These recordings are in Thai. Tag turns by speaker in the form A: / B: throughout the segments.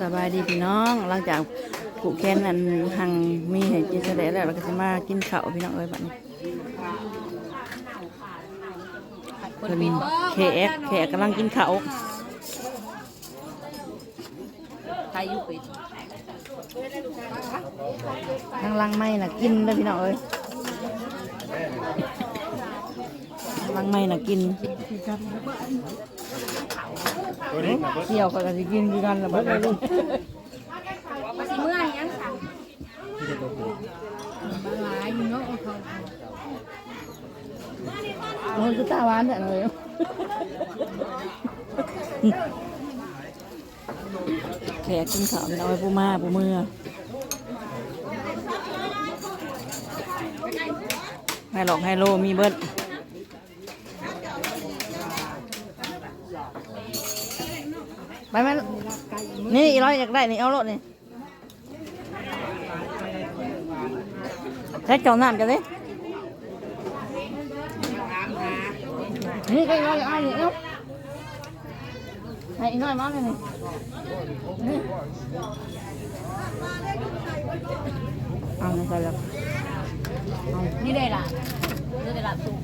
A: สบายดีพี่น้องหลังจากผูกแขนอันหังมีให้กินเสร็จแล้วเราก็จะมากินข้าวพี่น้องเอ้ยบัดนี้เพิ่นเคเอ็กเคกำลังกินข้าว
B: ใครอยู่ปิด
A: ทางหลังไม่น่ะกินเด้อพี่น้องเอ้ยหลังไม่น่ะกิน เที่ยวก็จะกินคือกันละบัดนี้
B: มาสิเมื่อยยังสั่งหลายอยู่เนาะเขา
A: โอ้ยคือตาหวานแต่เลยแขกกินข้าวพี่น้องเอ้ยปูมาปูมือให้หลอกให้โลมีเบิด ไปไหมนี่อีร้อยอยากได้นี่เอาโลดนี่ใช้เจ้าน้ำกันเลยนี่ก็อีร้อยอยากเอานี่เอาให้อีน้อยมาเลยนี่นี่เอาไม่ใส่แล้ว
B: นี่ได้ละนี่ได้ละสุก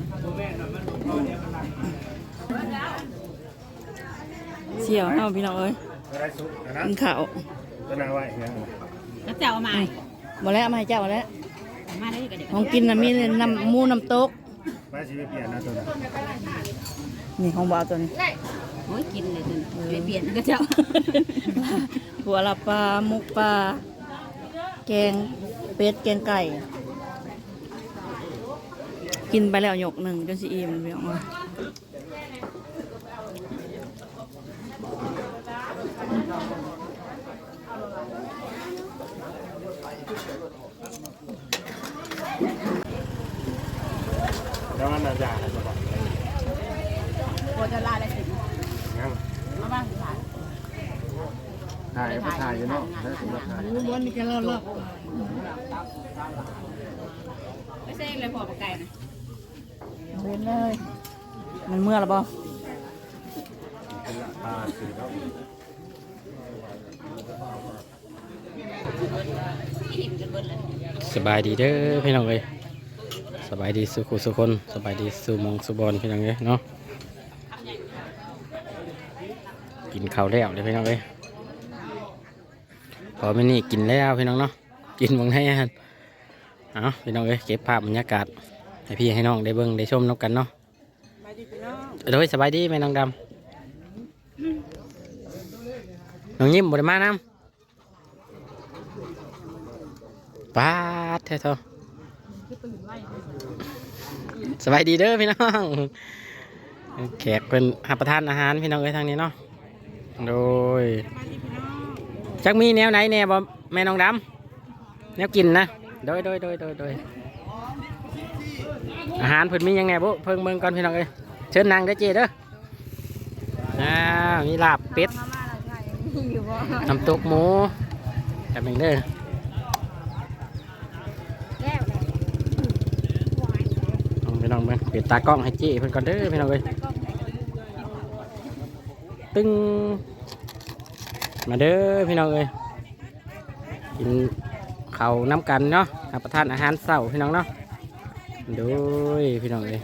A: เชี่ยวเอาพี่น้องเอ้ย
C: อะไรสุกนะ
A: กินข้าว
C: ก็น่าไว้เนี่ย
B: แล้วเจ้าเอามา
A: หมดแล้วเอามาให้เจ้าหมดแล้ว
B: มาได้กันเดี๋ยว
A: ของกินน่ะมีน้ำหมูน้ำตก
C: ไม่ชีวิตเปลี่ยนนะตัวนั้น
A: นี่ของบ่าวตัวนี้
B: โอ้ยกินเลยจนไปเปลี่ยนก็เจ้า
A: หัวละปลาหมุกปลาแกงเป็ดแกงไก่ กินไปแล้วหยกหนึ่งจนสิอิ่มพี่น้องเอ้
C: แล้วมันน่าจะอะไรจะบอก
B: โบจะลาได้สิ
C: งั้น
B: มาบ้างหลาน
C: ถ่ายไปถ่ายอยู่เนาะแล้วถึงมาถ่าย
A: วันนี้แกเล่าเล่า
B: ไม่ใช่เลยพอปากไก่นะ
A: เว้นเลย มันเมื่อแล้วบ่
C: เป็นละปลาสื่อแล้ว
D: สบายดีเด้อพี่น้องเอ้ย สบายดีสุขุสุคนสบายดีสุมองสุบอลพี่น้องเอ้ยเนาะกินข้าวแล้วเลยพี่น้องเอ้ยพอไม่นี่กินแล้วพี่น้องเนาะกินบางให้ฮะเอาพี่น้องเอ้ยเก็บภาพบรรยากาศให้พี่ให้น้องได้เบิ่งได้ชมนกกันเนาะโดยสบายดีไหมน้องดำน้องยิ้มบไดมาน้ำปาดเท่าๆ สบายดีเด้อพี่น้องแขกเป็นหับประทานอาหารพี่น้องเอ้ยทางนี้เนาะโดยจักมีแนวไหนแน่บ่แม่น้องดำแนวกินนะโดยโดยโดยโดยโดยอาหารเพิ่นมีหยังแหน่บุเพิ่งเบิ่งก่อนพี่น้องเอ้ยเชิญนั่งเด้อเจเด้ออ่ามีลาบเป็ดน้ำตกหมูแบบนึงเด้อ เอาพี่น้องเบิ่งเปิดตากล้องให้เจ้เพิ่นก่อนเด้อพี่น้องเอ้ยตึ้งมาเด้อพี่น้องเอ้ยกินข้าวน้ำกันเนาะรับประทานอาหารเช้าพี่น้องเนาะโดยพี่น้องเอ้ย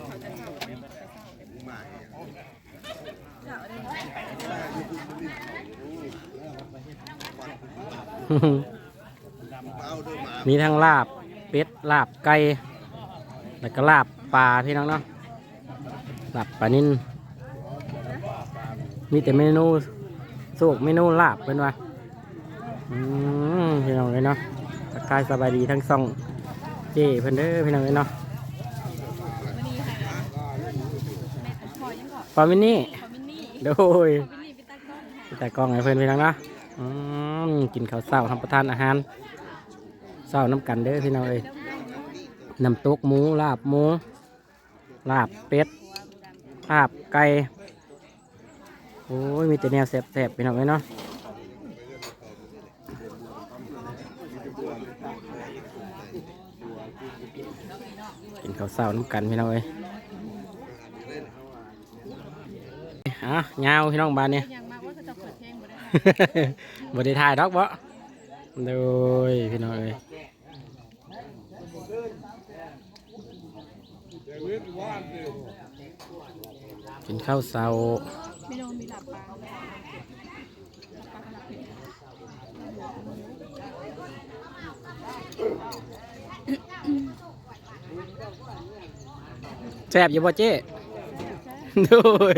D: มีทั้งลาบเป็ดลาบไก่แล้วก็ลาบ ปลาพี่น้องเนาะหลาบปลานิ่นมีแต่เมนูสุกเมนูลาบเป็นวะอืมพี่น้องเลยเนาะทักายสบายดีทั้งสองเจ้เพิ่อนเด้อพี่น้องเลยเนาะปามินนี่โดยแต่กล้องให้เพื่อนพี่น้องเนาะอืมกินข้าวเช้าทำประทานอาหารเช้าน้ำกันเด้อพี่น้องเอ้ยน้ำตกหมูลาบหมู ลาบเป็ดลาบไก่โอ้ยมีแต่แนวแสบๆไปหน่อยเนาะกินข้าวเศร้าน้ำกันพี่น้องเอ้ยอะยาวพี่น้องบ้านเนี่ย
B: อย่างมากว่าจะเปิดเพลงบ่ได้
D: บ่ได้ถ่ายดอกบ่โดยพี่น้องเอ้ย กินข้าวเช้า
A: ไม่โดนมีหลับปลา
D: แซ่บอยู่บ่เจ๊โดย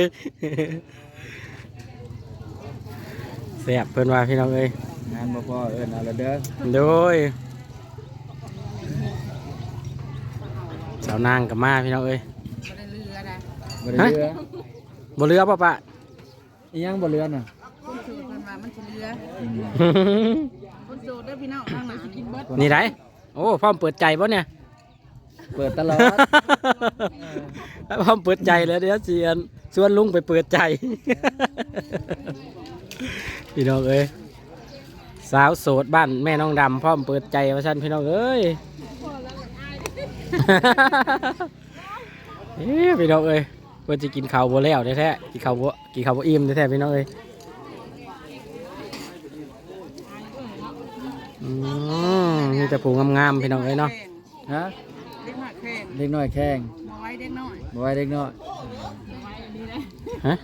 D: แซ่บเพิ่นว่าพี่น้องเอ้ย
C: งานบ่พอเอิ้นเอาละเด้อ
D: โดย สาวนางกับมาพี่น้องเอ้ย
C: บ่ได้เรือ
D: บ่เรือป่ะปะ
C: อีหยังบ่เรือน่ะ
A: คนสูตรมันว่ามันสิเรือ
C: อืม
A: คนสูตรเด้อพี่น้องทางไหนสิกินเบิด
D: นี่ไรโอ้พร้อมเปิดใจป่ะเนี่ย
C: เปิดตลอด
D: พร้อมเปิดใจเลยเดี๋ยวเสียนชวนลุงไปเปิดใจ พี่น้องเอ้ยสาวโสดบ้านแม่น้องดำพร้อมเปิดใจว่าซั่นพี่น้องเอ้ย เอ้ยพี่น้องเอ้ยเพื่อจะกินข้าวบ่แล้วแท้ๆกินข้าวบ่กินข้าวบ่อิ่มแท้ๆพี่น้องเอ้ยอืมมีแต่ผูงามๆพี่น้องเอ้ยเนาะ
C: ฮะ
A: เด็กหน่อยแข่ง
C: เด็กน้อยแข้ง
A: มาไว้เด็กน้อย
C: บ่ไว้เด็กน้อย
A: ไว้อันนี้นะ
D: ฮะ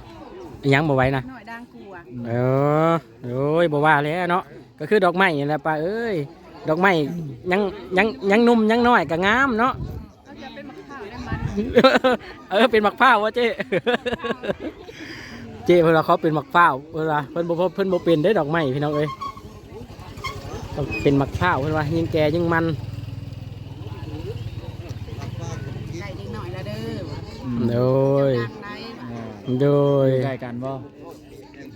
D: อิหยังบ่ไหว้นะ
A: น้อยดังกลัว
D: เออโอ้ยบ่ว่าแล้วเนาะก็คือดอกไม้นี่แหละป้าเอ้ย ดอกไม้ยังยังยังหนุ่มยังน้อยก็งามเนาะ
A: ก็จะเป็นมะขามได้มัน
D: เออเป็นหมักผ้าววะเจ๊เจ๊เพิ่นว่าเขาเป็นหมักผ้าวเพิ่นว่าเพิ่นบ่เพิ่นบ่เป็นได้อดอกไม้พี่น้องเอ้ยต้องเป็นหมักผ้าวเพิ่นว่ายิ่งแก่ยิ่งมัน
A: ไก่เด็กหน่อยละเด้อ
C: อืม
D: โดย
A: ดังไหน
C: อ่า
D: โด
C: อยยู่ใกล้กันบ่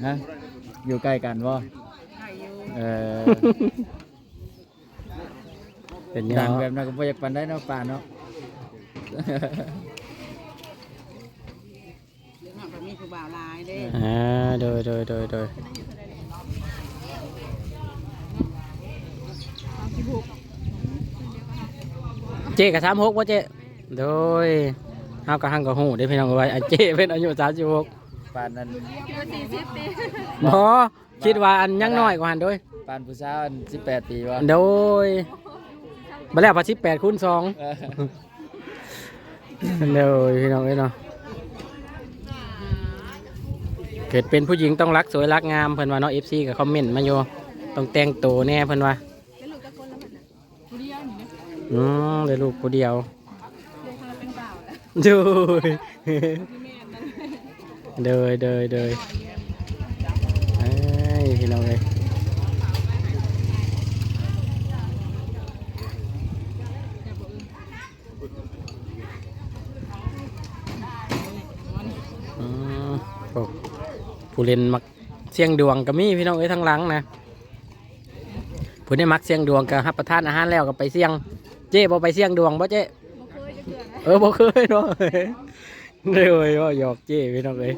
C: ฮะอยู่ใกล้กันบ่
A: ไก่อยู่
C: เออ
D: เป็น
C: ดั
D: ยังง
C: แบบนั้นก็บ่อยากปานได้เนาะป่าเนาะ
A: เด็กหน่อยแบบมีผู้บ่าวหลายเด้
D: อ่าโดยโดยโดยโดยเจ๊กับสามหกวะเจ๊โดยเฮากับหังกับหูได้อพี่น้องเอาไว้อันเจ๊เป็นอายุสามสิบหก
C: ป่านนั้น
D: บอคิดว่าอันยังน้อยกว่าหันโดย
C: ป่านผู้สาวอัน18 ปีบ่
D: โดย มาแล้วพันสิบแปดคูณสอง
C: เออ
D: โดยพี่น้องเอ้ยเนาะเกิดเป็นผู้หญิงต้องรักสวยรักงามเพิ่นว่าเนาะเอฟซีกับคอมเมนต์มาอยู่ต้องแต่งตัวแน่เพิ่นว่า
A: เป็นลูกตะคนแล้วมันน่ะผู้เดียวนี่นะ
D: อืมได้ลูกผู้เดียว
A: เด็กคนละเป็นบ่าวแล้ว
D: โดย
A: พี่แม่นั่น
D: เดยเดยเดยเอ้ยพี่น้องเอ้ยอืมโอ้ผู้ เล่นมักเสียงดวงก็มีพี่น้องเอ้ยทั้งหลังนะผู้ได้มักเสียงดวงก็รับประทานอาหารแล้วก็ไปเสียง เจ๊บ่ไปเสียงดวงบ่เจ๊
A: บ่เคยจะเกิดนะ
D: เออบ่เคยเนาะเลยว่าหยอกเจ้พี่น้องเอ้ย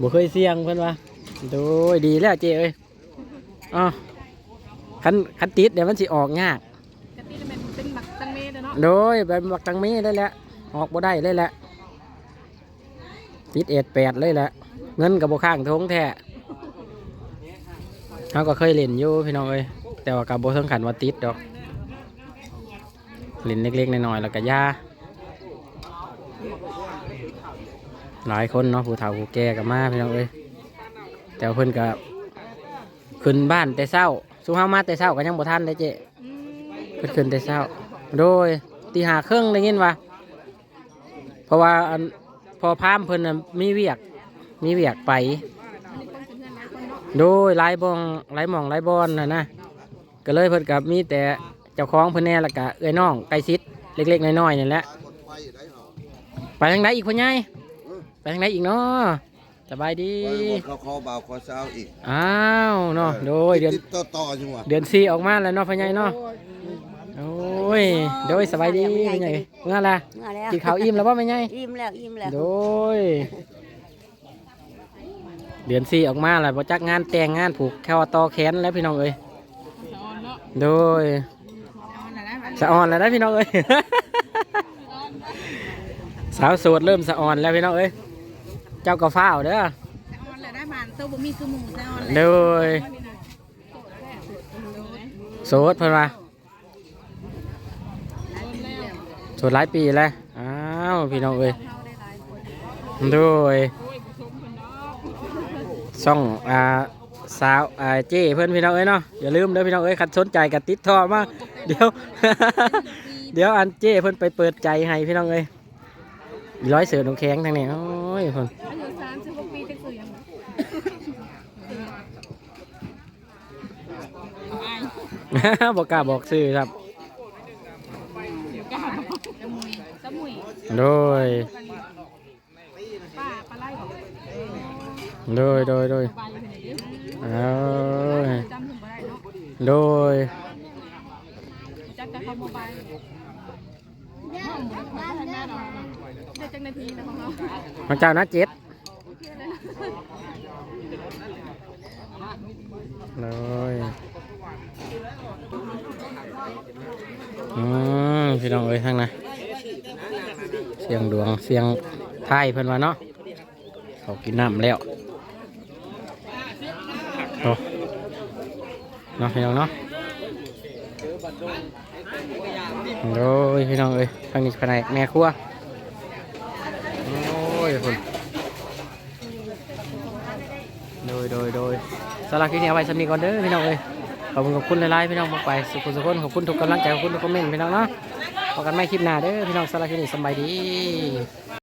D: บ่เคยเสี่ยงเพิ่นว่าโดยดีแล้วเจ้เอ้ยอ๋อคันคันติดเดี๋ยวมันสิออกยาก
A: กะทิมันเป็นหมักตังเมเด้อเนาะ
D: โดยแบบบักตังมีได้แหละออกบ่ได้เลยแหละติดเอ็ดแปดเลยแหละ เงินกับบข้างทงแท้เขาก็เคยเล่นอยู่พี่น้องเอ้ยแต่ว่ากับบ่ถึงขันว่าติดดอกเล่นเล็กๆน้อยๆแล้วก็ยาหลายคนเนาะผู้เฒ่าผู้แก่ก็มาพี่น้องเอ้ยแต่ว่าเพิ่นก็ขึ้นบ้านแต่เช้าสู้เฮามาแต่เช้าก็ยังบ่ทันเลยเจ๊เพิ่นขึ้นแต่เช้า โดยตีหาเครื่องได้ยินว่าเพราะว่าพอพามเพิ่นน่ะมีเวียก มีเวียกไป
A: อันนี้คนเป็นเพื่อนหลายคนเนาะ
D: โดยหลายบองหลายหมองหลายบอนน่ะนะก็เลยเพิ่นกับมีแต่เจ้าของเพิ่นแน่และกะเอ้ยน้องไก่ซิดเล็กๆน้อยๆนี่แหละไปทางไหนอีกพ่อใหญ่ไปทางไหนอีกเนาะสบายดี
E: เขาคอบ่าวคอเช้าอีก
D: อ้าวเนาะโดยเดือน
E: ติดต่อต่อจังหวะ
D: เดือนสี่ออกมาแล้วเนาะพ่อใหญ่เนาะโอ้ยโดยสบายดีพ่อใหญ่เมื่อไร
B: มาแล้ว
D: กินข้าวอิ่มแล้วป่ะพ่อใหญ่
B: อิ่มแล้วอิ่มแล้ว
D: โดย เดือนสี่ออกมาแล้วพอจักงานแต่งงานผูกแควต่อแขนแล้วพี่น้องเอ้ย
A: สอนเนาะ
D: โดย
A: สอนอะไรนะ
D: สะออนแล้วนะพี่น้องเอ้ย สาวโสดเริ่มสะออนแล้วพี่น้องเอ้ย เจ้าก็ฟ้าวเด้อ
A: สอนอะไรได้มัน
B: ตัวบ่มีคือหมูแน่นอน
D: โดยโสดเพิ่นว่าโสดหลายปีแล้ว อ้าวพี่น้องเอ้ยโดย ช่องอ่าสาวอ่าเจ้เพื่อนพี่น้องเอ้ยเนาะอย่าลืมเด้อพี่น้องเอ้ยคันสนใจกับติดต่อมาเดี๋ยว เดี๋ยวอันเจ้เพิ่นไปเปิดใจให้พี่น้องเอ้ยร้อยเสือหนูแข็งทางนี้โอ้ยเพิ่น
B: อายุ36ปีจังซื่อยัง
D: บอกกล้าบอกชื่อครับ
B: สมุยสมุย
D: โดย
B: ป้าปลาไหลบอก
D: โดยโดยโดย
B: ปลย
D: เอา
B: จำถึงบ่ได้เนาะ
D: โดย
B: จักจะเขาโมบายเดี๋ยวจักนาทีนะของเรา
D: พระเจ้านะเจ็ดโดยอืมพี่น้องเอ้ยทางนะเสียงดวงเสียงไทยเพิ่นว่าเนาะเขากินน้ำแล้ว โอ้เนาะพี่น้องเนาะโอ้ยพี่น้องเอ้ยทางนี้แผนกแม่ครัวโอ้ยคุณโดยโดยโดยสำหรับคลิปนี้เอาไว้สำนีก่อนเด้อพี่น้องเอ้ยขอบคุณขอบคุณหลายๆพี่น้องมากไปสุขสุขคนขอบคุณทุกกำลังใจขอบคุณทุกคอมเมนต์พี่น้องเนาะพบกันใหม่คลิปหน้าเด้อพี่น้องสำหรับคลิปนี้สบายดี